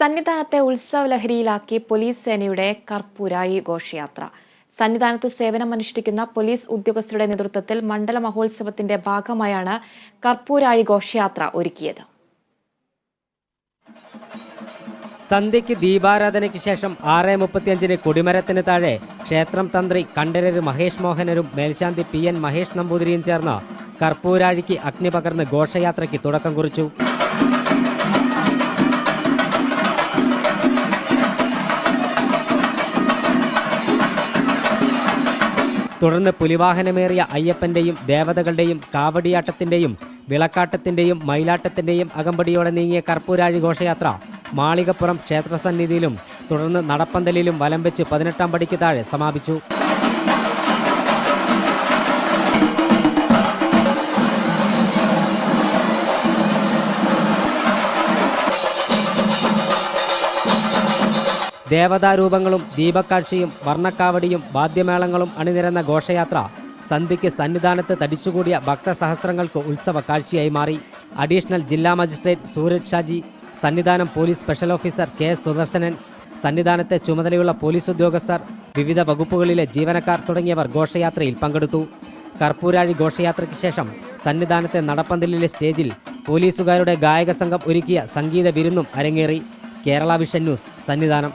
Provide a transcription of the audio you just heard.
സന്നിധാനത്തെ ഉത്സവ ലഹരിയിലാക്കി പോലീസ് സേനയുടെ കർപ്പൂരായി ഘോഷയാത്ര. സന്നിധാനത്ത് സേവനമനുഷ്ഠിക്കുന്ന പോലീസ് ഉദ്യോഗസ്ഥരുടെ നേതൃത്വത്തിൽ മണ്ഡല മഹോത്സവത്തിന്റെ ഭാഗമായാണ് കർപ്പൂരാഴി ഘോഷയാത്ര ഒരുക്കിയത്. സന്ധ്യയ്ക്ക് ദീപാരാധനയ്ക്ക് ശേഷം ആറ് മുപ്പത്തിയഞ്ചിന് കൊടിമരത്തിന് താഴെ ക്ഷേത്രം തന്ത്രി കണ്ഠരര് മഹേഷ് മോഹനരും മേൽശാന്തി പി എൻ മഹേഷ് നമ്പൂതിരിയും ചേർന്ന് കർപ്പൂരാഴിക്ക് അഗ്നി പകർന്ന് ഘോഷയാത്രയ്ക്ക് തുടക്കം കുറിച്ചു. തുടർന്ന് പുലിവാഹനമേറിയ അയ്യപ്പന്റെയും ദേവതകളുടെയും കാവടിയാട്ടത്തിന്റെയും വിളക്കാട്ടത്തിന്റെയും മയിലാട്ടത്തിന്റെയും അകമ്പടിയോടെ നീങ്ങിയ കർപ്പൂരാഴി ഘോഷയാത്ര മാളികപ്പുറം ക്ഷേത്രസന്നിധിയിലും തുടർന്ന് നടപ്പന്തലിലും വലം വെച്ച് പതിനെട്ടാം പടിക്ക് താഴെ സമാപിച്ചു. ദേവതാരൂപങ്ങളും ദീപക്കാഴ്ചയും വർണക്കാവടിയും വാദ്യമേളങ്ങളും അണിനിരന്ന ഘോഷയാത്ര സന്ധ്യയ്ക്ക് സന്നിധാനത്ത് തടിച്ചുകൂടിയ ഭക്തസഹസ്രങ്ങൾക്ക് ഉത്സവ കാഴ്ചയായി മാറി. അഡീഷണൽ ജില്ലാ magistrate Suraj Shaji Sannidhanam police special officer K Sudarshanan സന്നിധാനത്തെ ചുമതലയുള്ള പോലീസ് ഉദ്യോഗസ്ഥർ വിവിധ വകുപ്പുകളിലെ ജീവനക്കാർ തുടങ്ങിയവർ ഘോഷയാത്രയിൽ പങ്കെടുത്തു. കർപ്പൂരാഴി ഘോഷയാത്രയ്ക്ക് ശേഷം സന്നിധാനത്തെ നടപ്പന്തലിലെ സ്റ്റേജിൽ പോലീസുകാരുടെ ഗായക സംഘം ഒരുക്കിയ സംഗീത വിരുന്നും അരങ്ങേറി. Kerala vision news Sannidhanam.